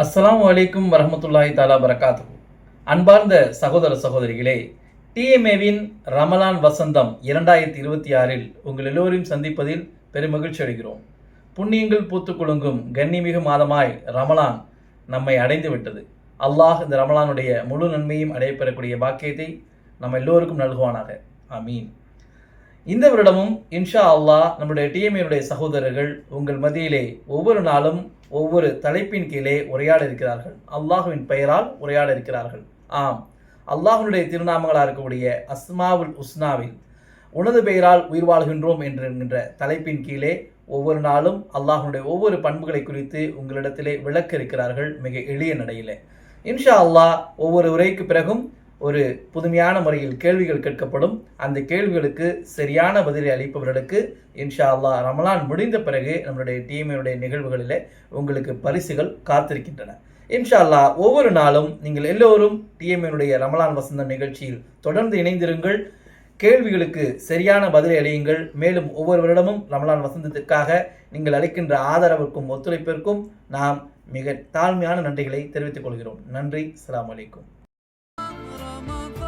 அஸ்லாம் அலைக்கும் வரமத்துல்லாஹி தாலா வரகாத்து அன்பார்ந்த சகோதர சகோதரிகளே டிஎம்ஏவின் ரமலான் வசந்தம் இரண்டாயிரத்தி இருபத்தி ஆறில் உங்கள் எல்லோரையும் சந்திப்பதில் பெருமகிழ்ச்சி அடைகிறோம். புண்ணியங்கள் பூத்து குலுங்கும் கண்ணிமிகு மாதமாய் ரமலான் நம்மை அடைந்து விட்டது. அல்லாஹ் இந்த ரமலானுடைய முழு நன்மையும் அடையப்பெறக்கூடிய பாக்கியத்தை நம்ம எல்லோருக்கும் நல்குவானாக. ஆமீன். இந்த வருடமும் இன்ஷா அல்லாஹ் நம்முடைய டிஎம்ஏனுடைய சகோதரர்கள் உங்கள் மத்தியிலே ஒவ்வொரு நாளும் ஒவ்வொரு தலைப்பின் கீழே உரையாட இருக்கிறார்கள் அல்லாஹுவின் பெயரால் உரையாட இருக்கிறார்கள் ஆம். அல்லாஹுனுடைய திருநாமங்களாக இருக்கக்கூடிய அஸ்மாவுல் உஸ்னாவில் உனது பெயரால் உயிர் வாழ்கின்றோம் என்கின்ற தலைப்பின் கீழே ஒவ்வொரு நாளும் அல்லாஹனுடைய ஒவ்வொரு பண்புகளை குறித்து உங்களிடத்திலே விளக்க இருக்கிறார்கள் மிக எளிய நடையிலே. இன்ஷா அல்லாஹ் ஒவ்வொரு உரைக்கு பிறகும் ஒரு புதுமையான முறையில் கேள்விகள் கேட்கப்படும். அந்த கேள்விகளுக்கு சரியான பதிலை அளிப்பவர்களுக்கு இன்ஷா அல்லாஹ் ரமலான் முடிந்த பிறகு நம்மளுடைய டீமினுடைய நிகழ்வுகளில் உங்களுக்கு பரிசுகள் காத்திருக்கின்றன. இன்ஷா அல்லாஹ் ஒவ்வொரு நாளும் நீங்கள் எல்லோரும் டிஎம்ஏனுடைய ரமலான் வசந்தம் நிகழ்ச்சியில் தொடர்ந்து இணைந்திருங்கள். கேள்விகளுக்கு சரியான பதிலை அளியுங்கள். மேலும் ஒவ்வொருவரிடமும் ரமலான் வசந்தத்திற்காக நீங்கள் அளிக்கின்ற ஆதரவிற்கும் ஒத்துழைப்பிற்கும் நாம் மிக தாழ்மையான நன்றிகளை தெரிவித்துக் கொள்கிறோம். நன்றி. அஸ்ஸலாமு olmak